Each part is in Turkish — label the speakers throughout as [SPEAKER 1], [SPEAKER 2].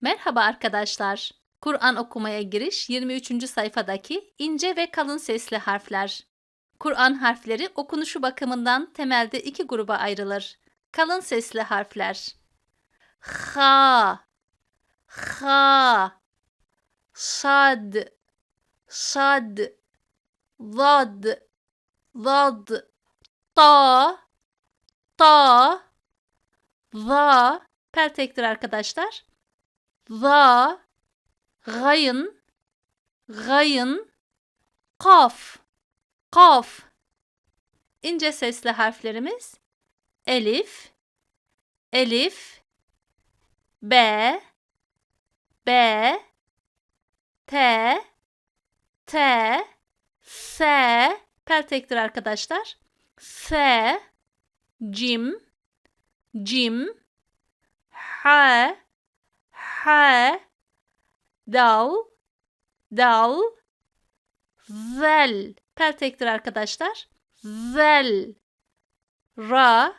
[SPEAKER 1] Merhaba arkadaşlar. Kur'an okumaya giriş 23. sayfadaki ince ve kalın sesli harfler. Kur'an harfleri okunuşu bakımından temelde iki gruba ayrılır. Kalın sesli harfler. Ha, ha, sad, sad, zad, zad, ta, ta, va, peltektir arkadaşlar. Va, gayın, gayın, kaf, kaf. İnce sesli harflerimiz elif, elif, b, b, t, t, s, peltektir arkadaşlar. S, cim, cim, ha, ha, dal, dal, zel, peltektir arkadaşlar. Zel, ra,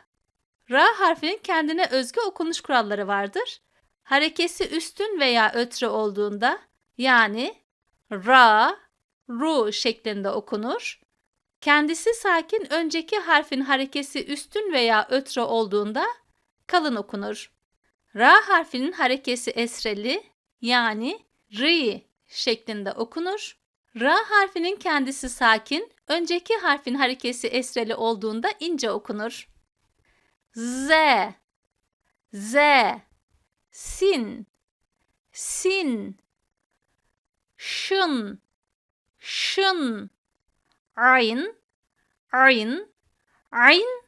[SPEAKER 1] ra harfinin kendine özgü okunuş kuralları vardır. Harekesi üstün veya ötre olduğunda yani ra, ru şeklinde okunur. Kendisi sakin önceki harfin harekesi üstün veya ötre olduğunda kalın okunur. Ra harfinin harekesi esreli yani ri şeklinde okunur. Ra harfinin kendisi sakin, önceki harfin harekesi esreli olduğunda ince okunur. Z, Z, sin, sin, şın, şın, ayn, ayn, ayn.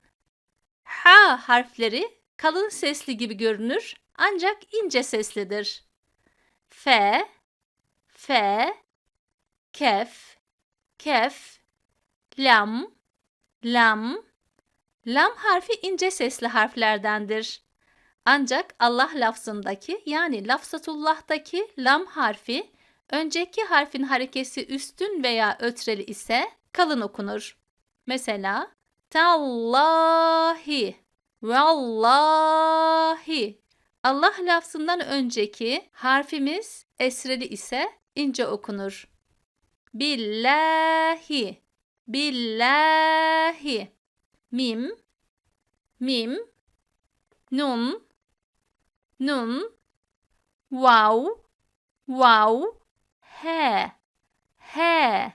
[SPEAKER 1] Ha harfleri kalın sesli gibi görünür ancak ince seslidir. F, F, kef, kef, lam, lam. Lam harfi ince sesli harflerdendir. Ancak Allah lafzındaki yani lafzatullah'taki lam harfi önceki harfin harekesi üstün veya ötreli ise kalın okunur. Mesela tallahi, vallahi. Allah lafzından önceki harfimiz esreli ise ince okunur. Billahi, billahi. Mim, mim, nun, nun, vav, vav, he, he.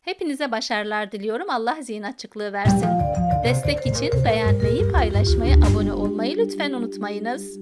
[SPEAKER 1] Hepinize başarılar diliyorum. Allah zihin açıklığı versin. Destek için beğenmeyi, paylaşmayı, abone olmayı lütfen unutmayınız.